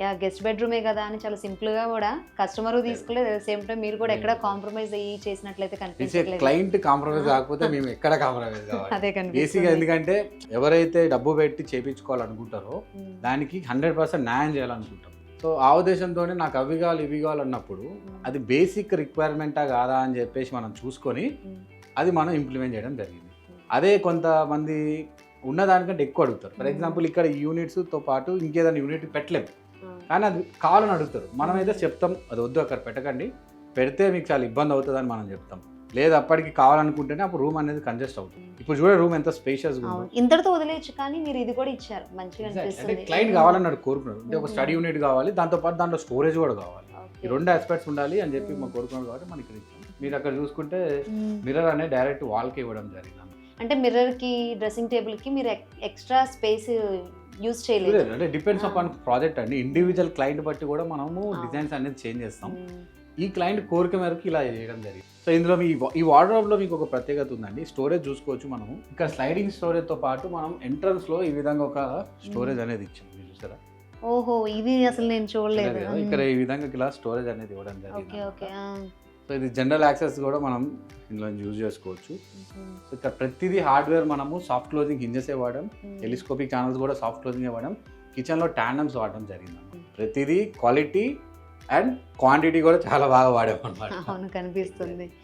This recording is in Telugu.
యా గెస్ట్ బెడ్రూమే కదా అని చాలా సింపుల్గా కూడా కస్టమర్ తీసుకోలేదు. సేమ్ టైం మీరు కూడా ఎక్కడ కాంప్రమైజ్ అయ్యి చేసినట్లయితే కనిపించట్లేదు. క్లయింట్ కాంప్రమైజ్ కాకపోతే మేము ఎక్కడ కాంప్రమైజ్ కావాలి. అదే బేసిక్గా ఎందుకంటే ఎవరైతే డబ్బు పెట్టి చేపించుకోవాలనుకుంటారో ఉమ్. దానికి హండ్రెడ్ పర్సెంట్ న్యాయం చేయాలనుకుంటాం. సో ఆ ఉద్దేశంతోనే నాకు అవి కావాలి ఇవి కావాలన్నప్పుడు అది బేసిక్ రిక్వైర్మెంటా కాదా అని చెప్పేసి మనం చూసుకొని ఉమ్. అది మనం ఇంప్లిమెంట్ చేయడం జరిగింది. అదే కొంతమంది ఉన్న దానికంటే ఎక్కువ అడుగుతారు. ఫర్. ఎగ్జాంపుల్ ఇక్కడ యూనిట్స్తో పాటు ఇంకేదైనా యూనిట్ పెట్టలేము. ఉమ్. కానీ అది కావాలని అడుగుతారు. మనమైతే చెప్తాం అది వద్దు అక్కడ పెట్టకండి. పెడితే మీకు చాలా ఇబ్బంది అవుతుందని మనం చెప్తాం. లేదు అప్పటికి కావాలనుకుంటేనే అప్పుడు రూమ్ అనేది కంజెస్ట్ అవుతుంది. ఇప్పుడు చూడే రూమ్ ఎంత స్పేషియస్ ఇంతటితో వదిలేయచ్చు కానీ మీరు ఇది కూడా ఇచ్చారు. మంచిగా అంటే అనిపిస్తుంది. క్లయింట్ కావాలన్నాడు కోరుకున్నాడు. అంటే ఒక. స్టడీ యూనిట్ కావాలి దాంతో పాటు దాంట్లో స్టోరేజ్ కూడా కావాలి. ఈ రెండు ఆస్పెక్ట్స్ ఉండాలి అని చెప్పి Mm. మా కోరుకున్నాడు కాబట్టి మనకి మీరు అక్కడ చూసుకుంటే. మిర్రర్ అనేది డైరెక్ట్ వాల్కి ఇవ్వడం జరిగింది. అంటే మిర్రర్కి డ్రెస్సింగ్ టేబుల్కి మీరు ఎక్స్ట్రా స్పేస్ యూజ్ చేయలేదు. లేదు, అంటే డిపెండ్స్. అపాన్ ప్రాజెక్ట్ అండి. ఇండివిజువల్ క్లయింట్ బట్టి కూడా మనము. డిజైన్స్ అనేది చేంజ్ చేస్తాం. ఈ క్లయింట్ కోరిక మేరకు ఇలా చేయడం జరిగింది. సో ఇందులో మీ ఈ వార్డ్రోబ్లో మీకు ఒక ప్రత్యేకత ఉందండి. స్టోరేజ్ చూసుకోవచ్చు మనము. ఇక్కడ స్లైడింగ్ స్టోరేజ్తో పాటు మనం ఎంట్రన్స్లో ఈ విధంగా ఒక స్టోరేజ్ అనేది ఇచ్చాం. మీరు చూసారా? ఓహో ఇది అసలు నేను చూడలేదు? ఇక్కడ ఈ విధంగా ఇలా స్టోరేజ్ అనేది ఇవ్వడం ఓకే జరిగింది. ఓకే సో ఇది జనరల్ యాక్సెస్ కూడా మనం ఇందులో యూజ్ చేసుకోవచ్చు. సో ఇక్కడ ప్రతిదీ హార్డ్వేర్ మనము సాఫ్ట్ క్లోజింగ్ హింజెసే వాడడం టెలిస్కోపిక్ ఛానల్స్ కూడా సాఫ్ట్ క్లోజింగ్ వాడడం కిచెన్లో ట్యాండమ్స్ వాడడం జరిగింది ప్రతిదీ క్వాలిటీ అండ్ క్వాంటిటీ కూడా చాలా బాగా వాడాం అవును కనిపిస్తుంది.